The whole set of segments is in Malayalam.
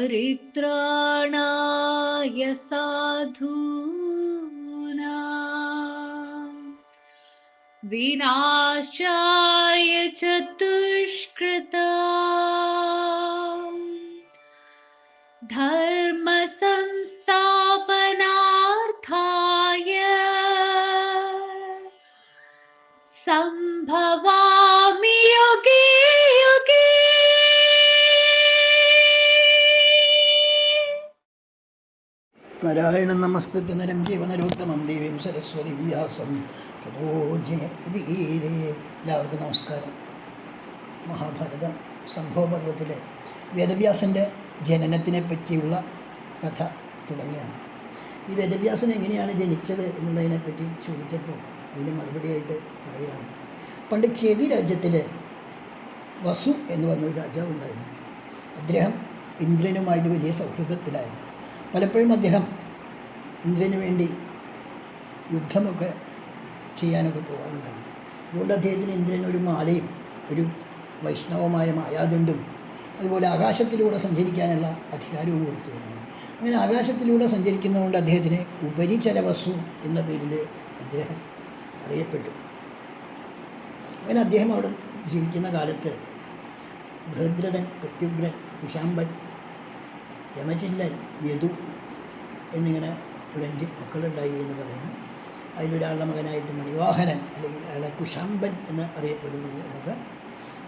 परित्राणाय साधूना। विनाशाय चतुष्कृता धर्मसंस्थापनार्थाय। सम्भवा നാരായണൻ നമസ്കൃത്യ നരം ജീവനരോത്തമം ദേവീം സരസ്വതി വ്യാസം. എല്ലാവർക്കും നമസ്കാരം. മഹാഭാരതം സംഭവപർവത്തിലെ വേദവ്യാസന്റെ ജനനത്തിനെ പറ്റിയുള്ള കഥ തുടങ്ങിയാണ്. ഈ വേദവ്യാസൻ എങ്ങനെയാണ് ജനിച്ചത് എന്നുള്ളതിനെപ്പറ്റി ചോദിച്ചപ്പോൾ അതിന് മറുപടിയായിട്ട് പറയുകയാണ്. പണ്ട് ചേതി രാജ്യത്തിൽ വസു എന്ന് പറഞ്ഞൊരു രാജാവുണ്ടായിരുന്നു. അദ്ദേഹം ഇന്ദ്രനുമായിട്ട് വലിയ സൗഹൃദത്തിലായിരുന്നു. പലപ്പോഴും അദ്ദേഹം ഇന്ദ്രന് വേണ്ടി യുദ്ധമൊക്കെ ചെയ്യാനൊക്കെ പോകാറുണ്ടായിരുന്നു. അതുകൊണ്ട് അദ്ദേഹത്തിന് ഇന്ദ്രൻ ഒരു മാലയും ഒരു വൈഷ്ണവമായ മായാദണ്ഡും അതുപോലെ ആകാശത്തിലൂടെ സഞ്ചരിക്കാനുള്ള അധികാരവും കൊടുത്തു വരുന്നു അങ്ങനെ ആകാശത്തിലൂടെ സഞ്ചരിക്കുന്നതുകൊണ്ട് അദ്ദേഹത്തിന് വസു എന്ന പേരിൽ അദ്ദേഹം അറിയപ്പെട്ടു. അങ്ങനെ അദ്ദേഹം അവിടെ ജീവിക്കുന്ന കാലത്ത് ഭദ്രതൻ പ്രത്യുഗ്രൻ കുശാമ്പൻ യമചില്ലൻ യദു എന്നിങ്ങനെ ഒരു അഞ്ച് മക്കളുണ്ടായി എന്ന് പറയുന്നു. അതിലൊരാളുടെ മകനായിട്ട് മണിവാഹനൻ അല്ലെങ്കിൽ അയാളെ കുശാമ്പൻ എന്ന് അറിയപ്പെടുന്നു എന്നൊക്കെ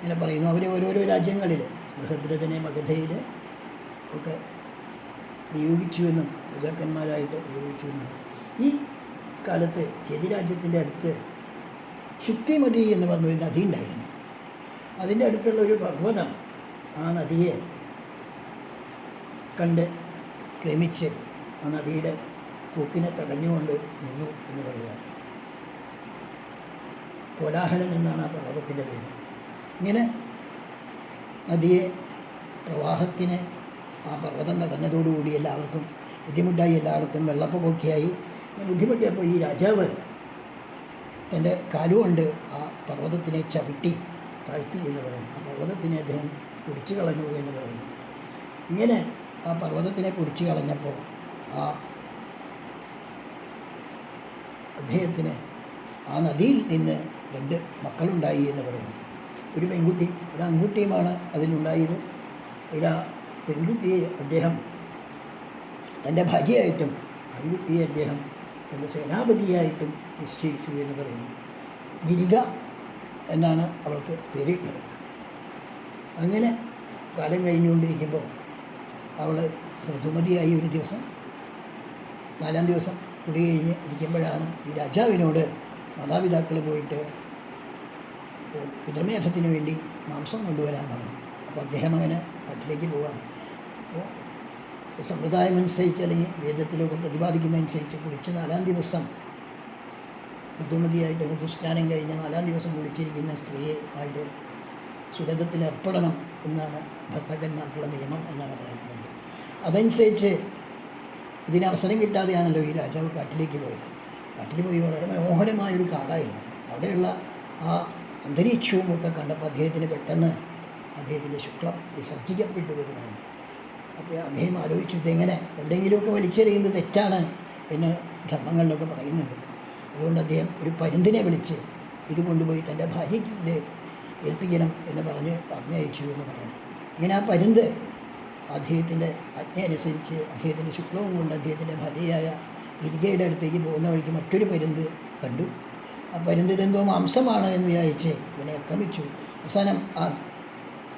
ഇങ്ങനെ പറയുന്നു. അവരെ ഓരോരോ രാജ്യങ്ങളിൽ ബൃഹദ്രഥനെ മഗധയിൽ ഒക്കെ നിയോഗിച്ചു എന്നും രാജാക്കന്മാരായിട്ട് നിയോഗിച്ചു എന്നും ഈ കാലത്ത് ചെതി രാജ്യത്തിന്റെ അടുത്ത് ശുക്തിമതി എന്ന് പറഞ്ഞ ഒരു നദി ഉണ്ടായിരുന്നു. അതിന്റെ അടുത്തുള്ള ഒരു പർവതം ആ നദിയെ കണ്ട് പ്രേമിച്ച് ആ നദിയുടെ പൂക്കിനെ തടഞ്ഞുകൊണ്ട് നിന്നു എന്ന് പറയുകയാണ് കോലാഹലൻ എന്നാണ് ആ പർവതത്തിന്റെ പേര്. ഇങ്ങനെ നദിയെ പ്രവാഹത്തിന് ആ പർവതം തടഞ്ഞതോടുകൂടി എല്ലാവർക്കും ബുദ്ധിമുട്ടായി എല്ലായിടത്തും വെള്ളപ്പൊക്കെയായി ബുദ്ധിമുട്ടിയപ്പോൾ ഈ രാജാവ് തന്റെ കാലുകൊണ്ട് ആ പർവതത്തിനെ ചവിട്ടി താഴ്ത്തി എന്ന് പറയുന്നു. ആ പർവതത്തിനെ അദ്ദേഹം കുടിച്ചു കളഞ്ഞു എന്ന് പറയുന്നു. ഇങ്ങനെ ആ പർവതത്തിനെ കുടിച്ചു കളഞ്ഞപ്പോൾ ആ അദ്ദേഹത്തിന് ആ നദിയിൽ നിന്ന് രണ്ട് മക്കളുണ്ടായി എന്ന് പറയുന്നു. ഒരു പെൺകുട്ടി ഒരു ആൺകുട്ടിയുമാണ് അതിലുണ്ടായത്. അതിൽ ആ പെൺകുട്ടിയെ അദ്ദേഹം തന്റെ ഭാര്യയായിട്ടും ആൺകുട്ടിയെ അദ്ദേഹം തന്റെ സേനാപതിയായിട്ടും നിശ്ചയിച്ചു എന്ന് പറയുന്നു. ഗിരിക എന്നാണ് അവൾക്ക് പേരിട്ടത്. അങ്ങനെ കാലം കഴിഞ്ഞുകൊണ്ടിരിക്കുമ്പോൾ അവൾ ഋതുമതിയായി ഒരു ദിവസം നാലാം ദിവസം കുളി കഴിഞ്ഞ് ഇരിക്കുമ്പോഴാണ് ഈ രാജാവിനോട് മാതാപിതാക്കൾ പോയിട്ട് പിതൃമേധത്തിന് വേണ്ടി മാംസം കൊണ്ടുവരാൻ പറഞ്ഞു. അപ്പോൾ അദ്ദേഹം അങ്ങനെ കാട്ടിലേക്ക് പോവാണ്. അപ്പോൾ സമ്പ്രദായം അനുസരിച്ച് അല്ലെങ്കിൽ വേദത്തിലൊക്കെ പ്രതിപാദിക്കുന്നതനുസരിച്ച് കുളിച്ച് നാലാം ദിവസം ഋതുമതിയായിട്ട് ഋതുസ്നാനം കഴിഞ്ഞ് നാലാം ദിവസം കുളിച്ചിരിക്കുന്ന സ്ത്രീയെ ആയിട്ട് സുരതത്തിൽ ഏർപ്പെടണം എന്നാണ് ഭക്തകന്മാർക്കുള്ള നിയമം എന്നാണ് പറയപ്പെടുന്നത്. അതനുസരിച്ച് ഇതിന് അവസരം കിട്ടാതെയാണല്ലോ ഈ രാജാവ് കാട്ടിലേക്ക് പോയത്. കാട്ടിൽ പോയി വളരെ മനോഹരമായൊരു കാടായിരുന്നു. അവിടെയുള്ള ആ അന്തരീക്ഷവും ഒക്കെ കണ്ടപ്പോൾ അദ്ദേഹത്തിന് പെട്ടെന്ന് അദ്ദേഹത്തിന്റെ ശുക്ലം വിസർജിക്കപ്പെട്ടു എന്ന് പറഞ്ഞു അപ്പോൾ അദ്ദേഹം ആലോചിച്ചു ഇതെങ്ങനെ? എവിടെയെങ്കിലുമൊക്കെ വലിച്ചെറിയുന്നത് തെറ്റാണ് എന്ന് ധർമ്മങ്ങളിലൊക്കെ പറയുന്നുണ്ട്. അതുകൊണ്ട് അദ്ദേഹം ഒരു പരുന്തിനെ വിളിച്ച് ഇത് കൊണ്ടുപോയി തന്റെ ഭാര്യയ്ക്ക് ഏൽപ്പിക്കണം എന്ന് പറഞ്ഞ് പറഞ്ഞയച്ചു എന്ന് പറയുന്നു ഇങ്ങനെ ആ പരുന്ത് അദ്ദേഹത്തിന്റെ ആജ്ഞ അനുസരിച്ച് അദ്ദേഹത്തിന്റെ ശുക്ലവും കൊണ്ട് അദ്ദേഹത്തിന്റെ ഭാര്യയായ ഗിരിജയുടെ അടുത്തേക്ക് പോകുന്ന വഴിക്ക് മറ്റൊരു പരുന്ത് കണ്ടു. ആ പരുന്ത് ഇതെന്തോ മാംസമാണ് എന്ന് വിചാരിച്ച് ഇവനെ ആക്രമിച്ചു. അവസാനം ആ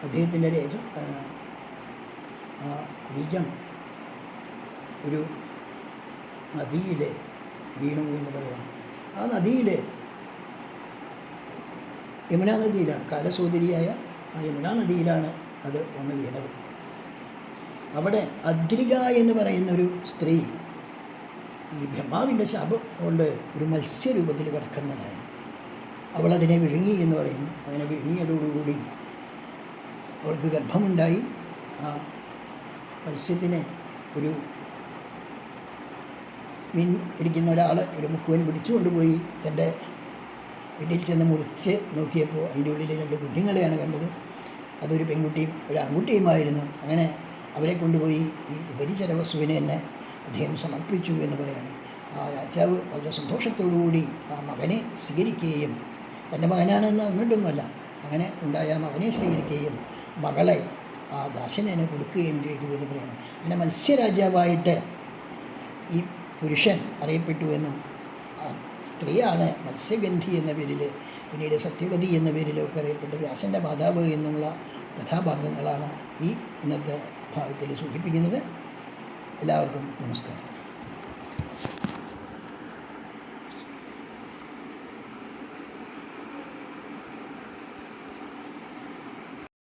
അദ്ദേഹത്തിന്റെ രേഖ ആ ബീജം ഒരു നദിയിൽ വീണു എന്ന് പറയുന്നു. ആ നദിയിൽ യമുനാ നദിയിലാണ് കാലസൂതിരിയായ ആ യമുനാ നദിയിലാണ് അത് വന്ന് വീണത്. അവിടെ അദ്രിക എന്ന് പറയുന്ന ഒരു സ്ത്രീ ഈ ബ്രഹ്മാവിന്റെ ശാപം കൊണ്ട് ഒരു മത്സ്യരൂപത്തിൽ കിടക്കുന്നതായിരുന്നു അവൾ അതിനെ വിഴുങ്ങി എന്ന് പറയുന്നു. അങ്ങനെ വിഴുങ്ങിയതോടുകൂടി അവൾക്ക് ഗർഭമുണ്ടായി. ആ മത്സ്യത്തിനെ ഒരു മീൻ പിടിക്കുന്ന ഒരാൾ ഒരു മുക്കുവൻ പിടിച്ചുകൊണ്ടുപോയി തന്റെ വീട്ടിൽ ചെന്ന് മുറിച്ച് നോക്കിയപ്പോൾ അതിന്റെ ഉള്ളിൽ രണ്ട് കുഞ്ഞുങ്ങളെയാണ് കണ്ടത്. അതൊരു പെൺകുട്ടിയും ഒരു ആൺകുട്ടിയുമായിരുന്നു. അങ്ങനെ അവരെ കൊണ്ടുപോയി ഈ ഉപരിചര വസ്തുവിനെ തന്നെ അദ്ദേഹം സമർപ്പിച്ചു എന്ന് പറയാണ്. ആ രാജാവ് വളരെ സന്തോഷത്തോടുകൂടി ആ മകനെ സ്വീകരിക്കുകയും തന്റെ മകനാണെന്ന് അറിഞ്ഞിട്ടൊന്നുമല്ല അങ്ങനെ ഉണ്ടായ മകനെ സ്വീകരിക്കുകയും മകളെ ആ ദാസനെ കൊടുക്കുകയും ചെയ്തു എന്ന് പറയുന്നത് അങ്ങനെ മത്സ്യരാജാവായിട്ട് ഈ പുരുഷൻ അറിയപ്പെട്ടു എന്നും സ്ത്രീയാണ് മത്സ്യഗന്ധി എന്ന പേരിൽ പിന്നീട് സത്യവതി എന്ന പേരിലൊക്കെ അറിയപ്പെട്ട വ്യാസന്റെ മാതാവ് എന്നുള്ള കഥാഭാഗങ്ങളാണ് ഈ ഇന്നത്തെ ഭാഗത്തിൽ സൂചിപ്പിക്കുന്നത്. എല്ലാവർക്കും നമസ്കാരം.